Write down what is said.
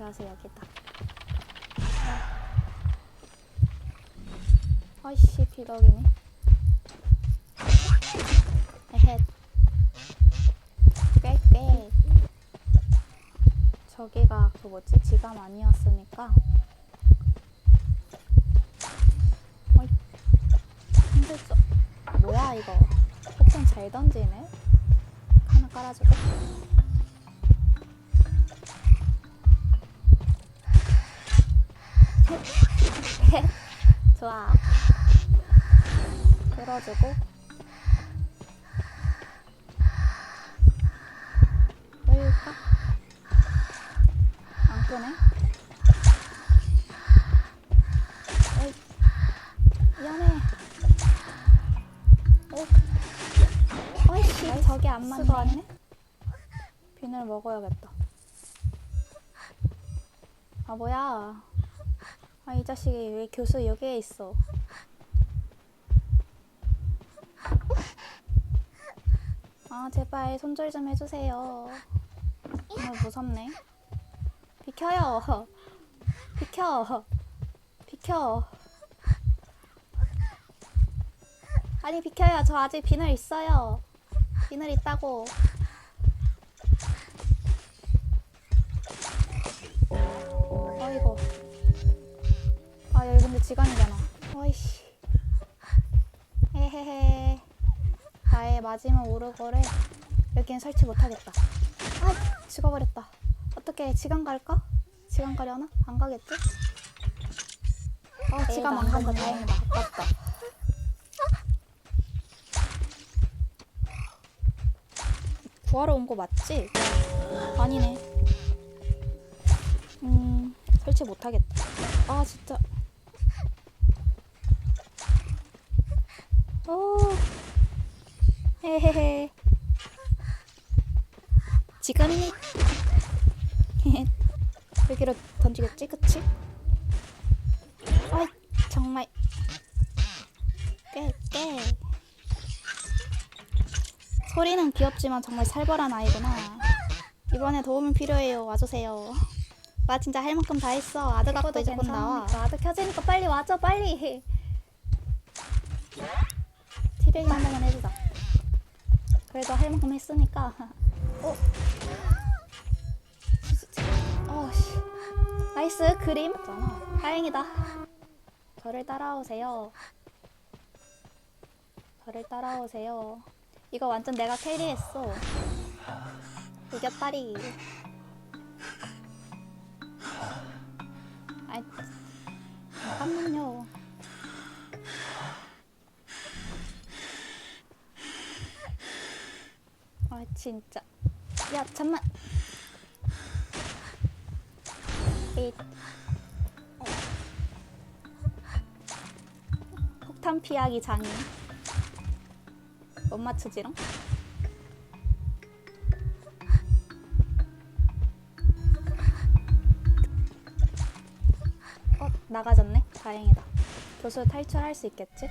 그래서 여기다. 아이씨 비덕이네. 에헷. 꽥꽥. 저기가 그 뭐지 지감 아니었으니까. 어이. 힘들죠. 뭐야 이거. 폭탄 잘 던지네. 하나 깔아주고. 좋아. 끌어주고. 끌까? 안 끄네. 어이. 미안해. 오. 어이씨, 저게 안 맞네. 비늘 먹어야겠다. 아, 뭐야. 아, 이 자식이 왜 교수 여기에 있어? 아, 제발 손절 좀 해주세요. 정말 무섭네. 비켜요. 비켜. 비켜. 아니, 비켜요. 저 아직 비늘 있어요. 비늘 있다고. 지간이잖아. 어이씨. 헤헤헤. 나의 마지막 오르골을 여기엔 설치 못하겠다. 아 죽어버렸다. 어떻게 지간 갈까? 지간 가려나? 안 가겠지? 어 지간 안 간다. 다행이다. 아깝다. 구하러 온 거 맞지? 아니네. 음 설치 못하겠다. 아 진짜 오 헤헤헤. 지금이 여기로 던지겠지? 그치? 아이 정말. 깨 깨. 소리는 귀엽지만 정말 살벌한 아이구나. 이번에 도움이 필요해요. 와주세요. 나 진짜 할 만큼 다 했어. 아드 갖고 이제 곧 나와. 아드 켜지니까 빨리 와줘 빨리. 티백이 한 번만 해주자. 그래도 할 만큼 했으니까. 어? 어, 씨. 나이스 그림. 다행이다. 저를 따라오세요. 저를 따라오세요. 이거 완전 내가 캐리했어. 이겼다리. 아이, 잠깐만요. 아, 진짜. 야, 잠만. 이 어. 폭탄 피하기 장인. 못 맞추지롱? 어, 나가졌네. 다행이다. 교수 탈출할 수 있겠지?